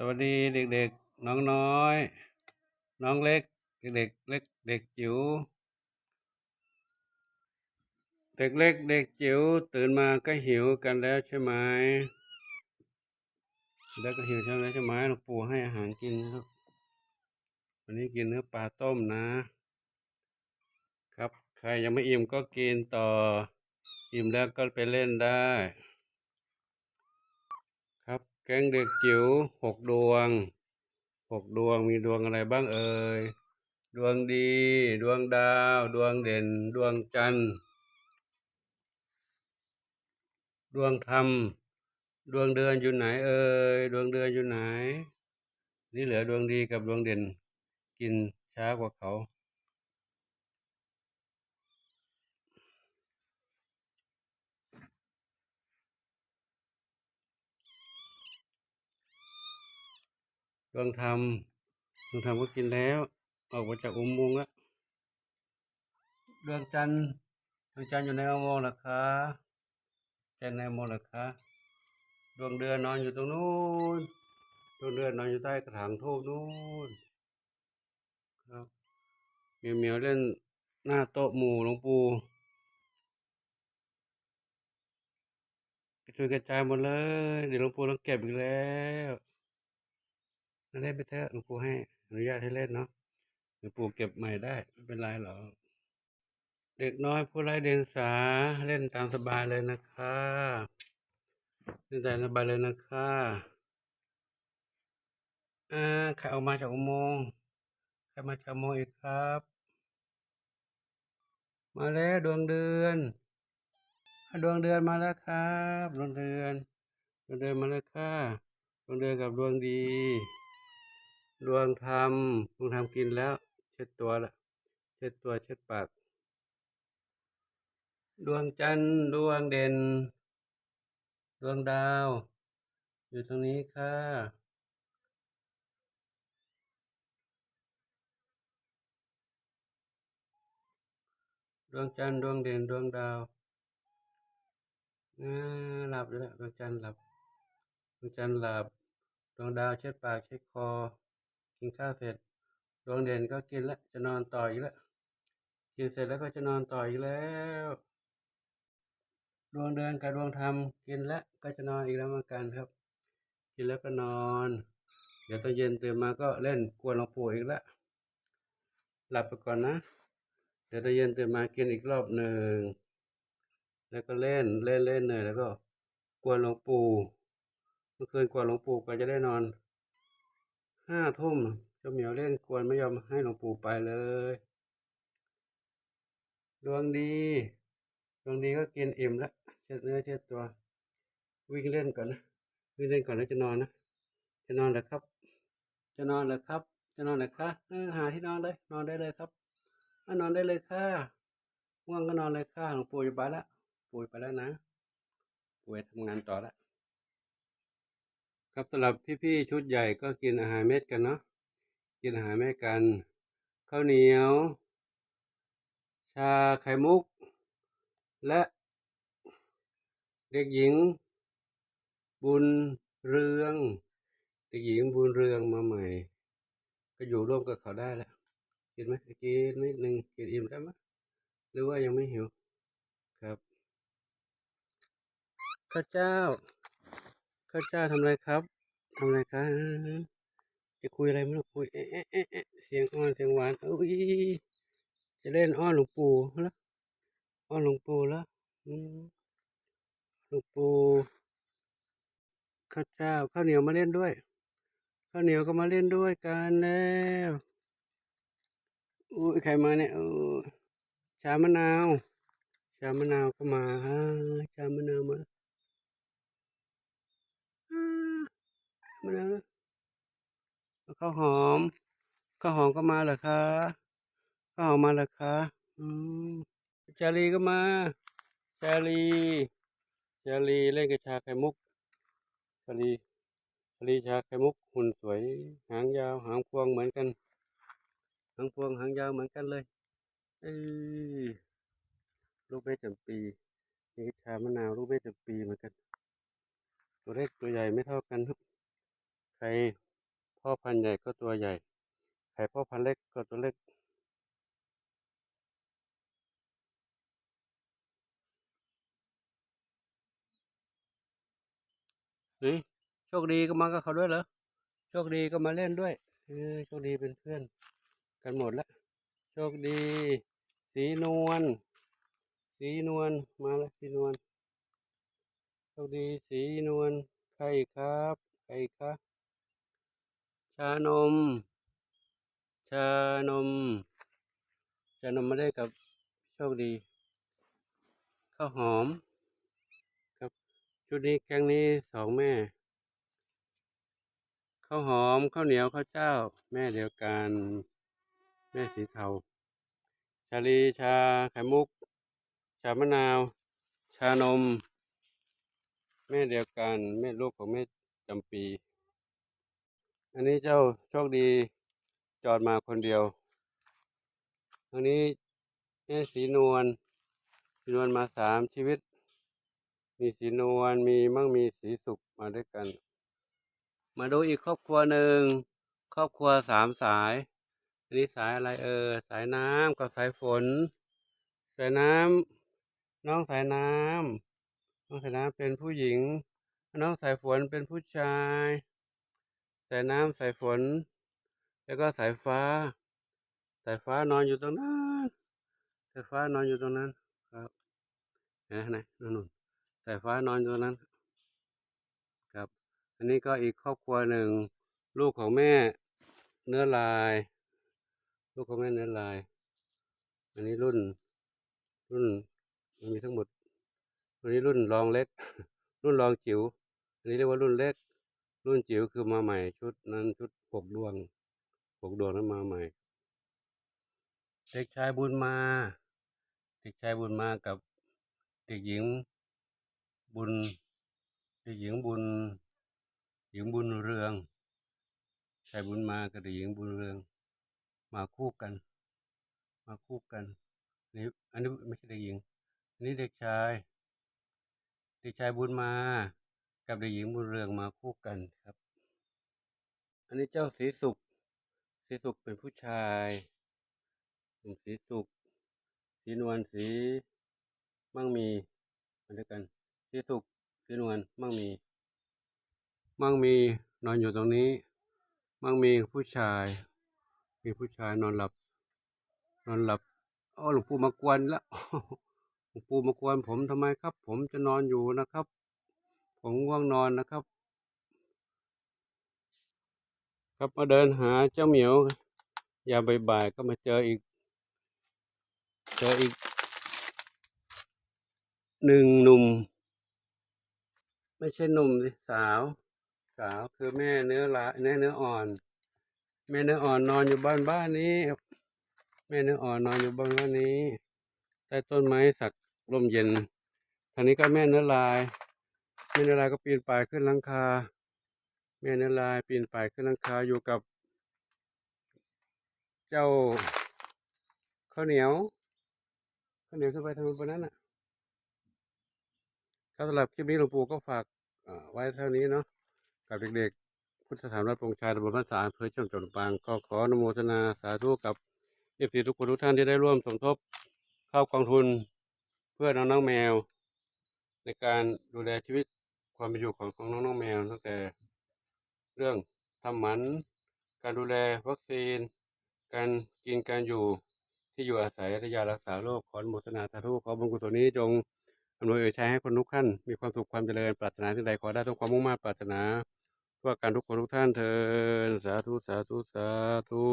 สวัสดีเด็กๆ น้องน้อย น้องเล็ก เด็กๆเล็กเด็กจิ๋วเด็กเล็กเด็กจิ๋วตื่นมาก็หิวกันแล้วใช่ไหมแล้วก็หิวใช่ไหมใช่ไหมหลวงปู่ให้อาหารกินนะครับวันนี้กินเนื้อปลาต้มนะ ครับ ใครยังไม่อิ่มก็กินต่อ อิ่มแล้วก็ไปเล่นได้ แก๊งเด็กจิ๋วหกดวงหกดวงมีดวงอะไรบ้างเอ่ยดวงดี ดวงดาว ดวงเด่น ดวงจันทร์ดวงธรรม ดวงเดือนอยู่ไหนเอ่ยดวงเดือนอยู่ไหน นี่เหลือดวงดีกับดวงเด่น กินช้ากว่าเขา ดวงธรรมดวงธรรมก็กินแล้ว ออกมาจากอุโมงค์แล้วดวงจันทร์ดวงจันทร์อยู่ในอุโมงค์เหรอคะจันทร์ในอุโมงค์หรอคะดวงเดือนนอนอยู่ตรงนู้นดวงเดือนนอนอยู่ใต้กระถางทูบนู้นครับเมียวเมียวเล่นหน้าโต๊ะหมู่หลวงปู่กระจุยกระจายหมดเลย เดี๋ยวหลวงปู่ต้องเก็บอีกแล้ว เล่นไปเถอะหลวงปู่ให้อนุญาตให้เล่นเนาะหลวงปู่เก็บใหม่ได้ไม่เป็นไรหรอกเด็กน้อยผู้ไร้เดียงสาเล่นตามสบายเลยนะคะเล่นตามสบายเลยนะคะอ่าใครออกมาจากอุโมงค์ใครมาจากอุโมงค์อีกครับ มาแล้วดวงเดือนดวงเดือนมาแล้วครับ ดวงเดือน ดวงเดือนมาแล้วค่ะดวงเดือนกับดวงดี ดวงธรรมดวงธรรมกินแล้ว เช็ดตัวละเช็ดตัวเช็ดปาก ดวงจันทร์ดวงเด่น ดวงดาว อยู่ตรงนี้ค่ะดวงจันทร์ดวงเด่นดวงดาวอ่าหลับแล้วดวงจันทร์หลับดวงจันทร์หลับดวงดาวเช็ดปากเช็ดคอ กินข้าวเสร็จดวงเด่นก็กินแล้วจะนอนต่ออีกแล้วกินเสร็จแล้วก็จะนอนต่ออีกแล้วดวงเดือนกับดวงธรรมกินแล้วก็จะนอนอีกแล้วเหมือนกันครับ กินแล้วก็นอน เดี๋ยวตอนเย็นตื่นมาก็เล่นกวนหลวงปู่อีกแล้วหลับไปก่อนนะ เดี๋ยวตอนเย็นตื่นมากินอีกรอบหนึ่งแล้วก็เล่นเล่นเล่นเหนื่อยแล้วก็กวนหลวงปู่เมื่อคืนกวนหลวงปู่ก็จะได้นอน ห้าทุ่มเจ้าเหมียวเล่นกวนไม่ยอมให้หลวงปู่ไปเลย ดวงดีดวงดีก็กินอิ่มแล้วเช็ดเนื้อเช็ดตัว วิ่งเล่นก่อนนะวิ่งเล่นก่อนแล้วจะนอนนะจะนอนเหรอครับ จะนอนเหรอครับ จะนอนเหรอคะเออหาที่นอนเลย นอนได้เลยครับอนอนได้เลยค่ะง่วงก็นอนเลยค่ะหลวงปู่จะไปแล้วปู่ไปแล้วนะปู่ทำงานต่อแล้ว ครับสำหรับพี่ๆชุดใหญ่ก็กินอาหารเม็ดกันเนาะกินอาหารเม็ดกันข้าวเหนียว ชาไข่มุก และเด็กหญิง บุญเรือง เด็กหญิงบุญเรืองมาใหม่ ก็อยู่ร่วมกับเขาได้แล้วกินไหมกินนิดนึงกินอิ่มได้ไหมหรือว่ายังไม่หิวครับข้าเจ้า ข้าเจ้าทำอะไรครับทำอะไรคะจะคุยอะไรไม่รู้คุยเอ๊ะเอ๊ะเอ๊ะเสียงอ้อนเสียงหวานอุ้ยจะเล่นอ้อนหลวงปู่แล้วอ้อนหลวงปู่แล้วหลวงปู่ข้าวเจ้าข้าวเหนียวมาเล่นด้วยข้าวเหนียวก็มาเล่นด้วยกันแล้วอุ้ยใครมาเนี่ยชามะนาวชามะนาวก็มาฮะชามะนาวมาอ่า มะนาวข้าวหอมข้าวหอมก็มาเหรอคะข้าวหอมมาเหรอคะอืมจารีก็มาจารีจารีเล่นกับชาไข่มุกจารีจารีชาไข่มุกหุ่นสวย หางยาวหางพวงเหมือนกัน หางพวงหางยาวเหมือนกันเลยเออลูกเม็ดจำปีนี่ชามะนาวลูกเม็ดจำปีเหมือนกัน ตัวเล็กตัวใหญ่ไม่เท่ากันครับ ใครพ่อพันธุ์ใหญ่ก็ตัวใหญ่ ไข่พ่อพันธุ์เล็กก็ตัวเล็ก นี่โชคดีก็มากับเขาด้วยเหรอ โชคดีก็มาเล่นด้วยเออโชคดีเป็นเพื่อนกันหมดและโชคดี สีนวล สีนวล มาแล้วสีนวล โชคดี สีนวล ใครอีกครับ ใครอีกครับ ชานม ชานม ชานมมาได้กับโชคดี ข้าวหอม ครับชุดนี้แกงนี้สองแม่ ข้าวหอมข้าวเหนียวข้าวเจ้า แม่เดียวกัน แม่สีเทา ชาลีชาไข่มุก ชามะนาว ชานม แม่เดียวกัน แม่ลูกของแม่จำปี อันนี้เจ้าโชคดีจอดมาคนเดียว อันนี้แม่สีนวลสีนวลมาสามชีวิต มีสีนวลมีมั่งมีสีสุขมาด้วยกัน มาดูอีกครอบครัวหนึ่งครอบครัวสามสาย อันนี้สายอะไรเออสายน้ำกับสายฝน สายน้ำน้องสายน้ำน้องสายน้ำเป็นผู้หญิง น้องสายฝนเป็นผู้ชาย สายน้ำสายฝน แล้วก็สายฟ้า สายฟ้านอนอยู่ตรงนั้น สายฟ้านอนอยู่ตรงนั้น ครับเห็นไหมนั่นนู่นสายฟ้านอนอยู่ตรงนั้น ครับ อันนี้ก็อีกครอบครัวหนึ่ง ลูกของแม่เนื้อลาย ลูกของแม่เนื้อลาย อันนี้รุ่น รุ่นมันมีทั้งหมดอันนี้รุ่นรองเล็ก รุ่นรองจิ๋ว อันนี้เรียกว่ารุ่นเล็ก รุ่นจิ๋วคือมาใหม่ ชุดนั้นชุดหกดวงหกดวงนั้นมาใหม่ เด็กชายบุญมา เด็กชายบุญมากับเด็กหญิงบุญ เด็กหญิงบุญ หญิงบุญเรือง ชายบุญมากับเด็กหญิงบุญเรือง มาคู่กัน มาคู่กันนี่อันนี้ไม่ใช่เด็กหญิงนนี้เด็กชาย เด็กชายบุญมา กับเด็กหญิงบุญเรืองมาคู่กันครับ อันนี้เจ้าสีสุขสีสุขเป็นผู้ชายเป็นสีสุขสีนวลสีมั่งมีมาด้วยกันสีสุขสีนวลมั่งมี มั่งมีนอนอยู่ตรงนี้ มั่งมีผู้ชาย มีผู้ชายนอนหลับ นอนหลับอ๋อหลวงปู่มากวนแล้วหลวงปู่มากวนผมทำไมครับ ผมจะนอนอยู่นะครับ ผมง่วงนอนนะครับ ครับมาเดินหาเจ้าเหมียว อย่าบ่ายๆก็มาเจออีก เจออีกหนึ่งหนุ่ม ไม่ใช่หนุ่มสิสาว สาวคือแม่เนื้อละแม่เนื้ออ่อน แม่เนื้ออ่อนนอนอยู่บ้านบ้านนี้แม่เนื้ออ่อนนอนอยู่บ้านบ้านนี้ใต้ต้นไม้สักลมเย็นทางนี้ก็แม่เนื้อลาย แม่นลายก็ปีนป่ายขึ้นหลังคา แม่นลายปีนป่ายขึ้นหลังคาอยู่กับ เจ้าข้าวเหนียวข้าวเหนียวขึ้นไปทางบนนั้นน่ะครับสำหรับคลิปนี้หลวงปู่ก็ฝากไว้เท่านี้เนาะกับเด็กๆ พุทธสถานวัดปงชายตำบลพระสารอำเภอเชื่อมจังหวัดลปางก็ขออนุโมทนาสาธุกับเอฟซีทุกคนทุกท่านที่ได้ร่วมสมทบเข้ากองทุนเพื่อน้องน้องๆแมว ในการดูแลชีวิต ความเป็นอยู่ของของน้องน้องแมวตั้งแต่เรื่องทำหมัน การดูแลวัคซีน การกินการอยู่ที่อยู่อาศัยและยารักษาโรคขออนุโมทนาสาธุขอบุญกุศลนี้จงอำนวยเอ่ยชัยให้คนทุกท่านมีความสุขความเจริญปรารถนาสิ่งใดขอได้ทุกความมุ่งมั่นปรารถนาเพื่อการทุกคนทุกท่านเทินสาธุสาธุสาธุ